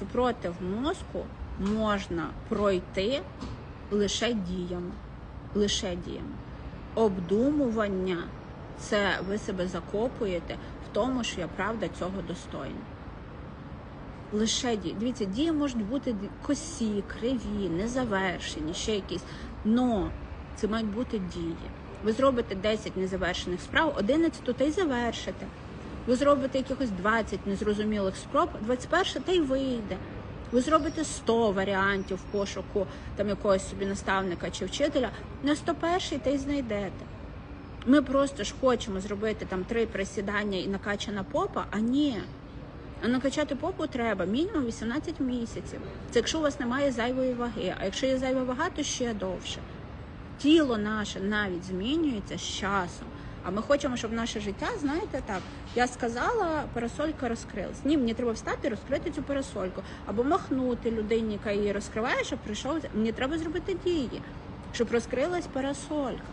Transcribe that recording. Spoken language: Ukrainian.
Супротив мозку можна пройти лише діями. Лише діями. Обдумування це ви себе закопуєте в тому, що я правда цього достойна. Лише дії. Дивіться, дії можуть бути косі, криві, незавершені, ще якісь. Но це мають бути дії. Ви зробите 10 незавершених справ, 11 та й завершите. Ви зробите якихось 20 незрозумілих спроб, 21 та й вийде. Ви зробите 100 варіантів пошуку там якогось собі наставника чи вчителя, на 101 та й знайдете. Ми просто ж хочемо зробити там три присідання і накачана попа, а ні. А накачати попу треба мінімум 18 місяців. Це якщо у вас немає зайвої ваги. А якщо є зайва вага, то ще довше. Тіло наше навіть змінюється з часом. А ми хочемо, щоб наше життя, знаєте, так, я сказала, парасолька розкрилась. Ні, мені треба встати розкрити цю парасольку. Або махнути людині, яка її розкриває, щоб прийшов. Мені треба зробити дії, щоб розкрилась парасолька.